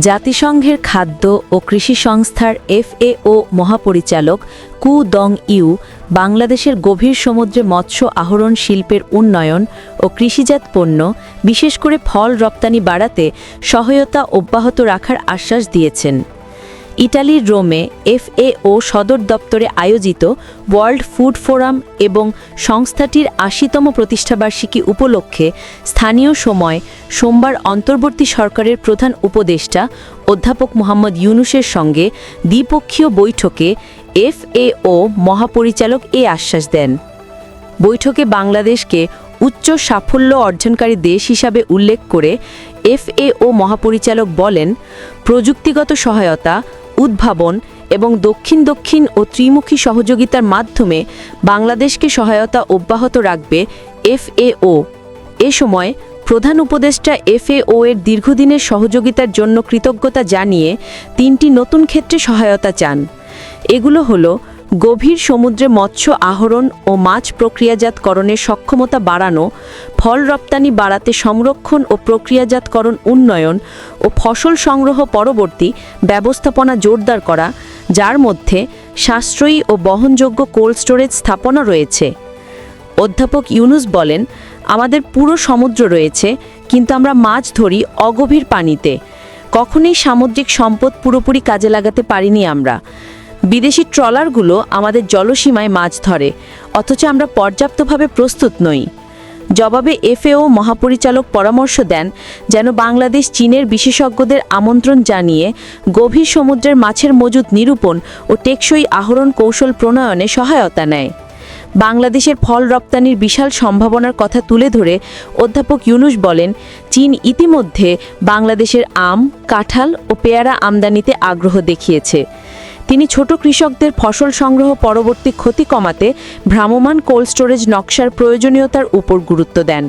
জাতিসংঘের খাদ্য ও কৃষি সংস্থার এফএও মহাপরিচালক কু দং ইউ বাংলাদেশের গভীর সমুদ্রে মৎস্য আহরণ শিল্পের উন্নয়ন ও কৃষিজাত পণ্য, বিশেষ করে ফল রপ্তানি বাড়াতে সহায়তা অব্যাহত রাখার আশ্বাস দিয়েছেন। ইটালির রোমে এফএও সদর দপ্তরে আয়োজিত ওয়ার্ল্ড ফুড ফোরাম এবং সংস্থাটির আশিতম প্রতিষ্ঠাবার্ষিকী উপলক্ষে স্থানীয় সময় সোমবার অন্তর্বর্তী সরকারের প্রধান উপদেষ্টা অধ্যাপক মোহাম্মদ ইউনুসের সঙ্গে দ্বিপক্ষীয় বৈঠকে এফএও মহাপরিচালক এ আশ্বাস দেন। বৈঠকে বাংলাদেশকে উচ্চ সাফল্য অর্জনকারী দেশ হিসাবে উল্লেখ করে এফএও মহাপরিচালক বলেন, প্রযুক্তিগত সহায়তা উদ্ভাবন এবং দক্ষিণ দক্ষিণ ও ত্রিমুখী সহযোগিতার মাধ্যমে বাংলাদেশকে সহায়তা অব্যাহত রাখবে এফএও। এ সময় প্রধান উপদেষ্টা এফএও এর দীর্ঘদিনের সহযোগিতার জন্য কৃতজ্ঞতা জানিয়ে তিনটি নতুন ক্ষেত্রে সহায়তা চান। এগুলো হলো গভীর সমুদ্রে মৎস্য আহরণ ও মাছ প্রক্রিয়াজাতকরণের সক্ষমতা বাড়ানো ফল রপ্তানি বাড়াতে সংরক্ষণ ও প্রক্রিয়াজাতকরণ উন্নয়ন ও ফসল সংগ্রহ পরবর্তী ব্যবস্থাপনা জোরদার করা, যার মধ্যে সাশ্রয়ী ও বহনযোগ্য কোল্ড স্টোরেজ স্থাপনা রয়েছে। অধ্যাপক ইউনুস বলেন, আমাদের পুরো সমুদ্র রয়েছে, কিন্তু আমরা মাছ ধরি অগভীর পানিতে। কখনোই সামুদ্রিক সম্পদ পুরোপুরি কাজে লাগাতে পারিনি আমরা। বিদেশি ট্রলারগুলো আমাদের জলসীমায় মাছ ধরে, অথচ আমরা পর্যাপ্তভাবে প্রস্তুত নই। জবাবে এফএও মহাপরিচালক পরামর্শ দেন যেন বাংলাদেশ চীনের বিশেষজ্ঞদের আমন্ত্রণ জানিয়ে গভীর সমুদ্রের মাছের মজুদ নিরূপণ ও টেকসই আহরণ কৌশল প্রণয়নে সহায়তা নেয়। বাংলাদেশের ফল রপ্তানির বিশাল সম্ভাবনার কথা তুলে ধরে অধ্যাপক ইউনুস বলেন, চীন ইতিমধ্যে বাংলাদেশের আম, কাঁঠাল ও পেয়ারা আমদানিতে আগ্রহ দেখিয়েছে। তিনি ছোট কৃষকদের ফসল সংগ্রহ পরবর্তী ক্ষতি কমাতে ভ্রাম্যমাণ কোল্ড স্টোরেজ নকশার প্রয়োজনীয়তার উপর গুরুত্ব দেন।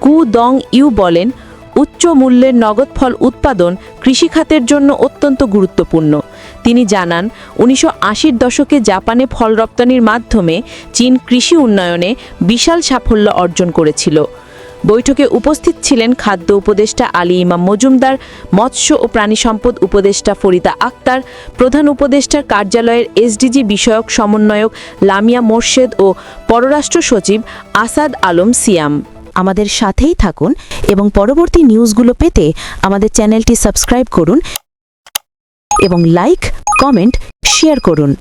কু দং ইউ বলেন, উচ্চ মূল্যের নগদ ফল উৎপাদন কৃষিখাতের জন্য অত্যন্ত গুরুত্বপূর্ণ। তিনি জানান, উনিশশো আশির দশকে জাপানে ফল রপ্তানির মাধ্যমে চীন কৃষি উন্নয়নে বিশাল সাফল্য অর্জন করেছিল। বৈঠকে উপস্থিত ছিলেন খাদ্য উপদেষ্টা আলী ইমাম মজুমদার, মৎস্য ও প্রাণী সম্পদ উপদেষ্টা ফরিদা আক্তার, প্রধান উপদেষ্টার কার্যালয়ের এসডিজি বিষয়ক সমন্বয়ক লামিয়া মোর্শেদ ও পররাষ্ট্র সচিব আসাদ আলম সিয়াম। আমাদের সাথেই থাকুন এবং পরবর্তী নিউজগুলো পেতে আমাদের চ্যানেলটি সাবস্ক্রাইব করুন এবং লাইক, কমেন্ট, শেয়ার করুন।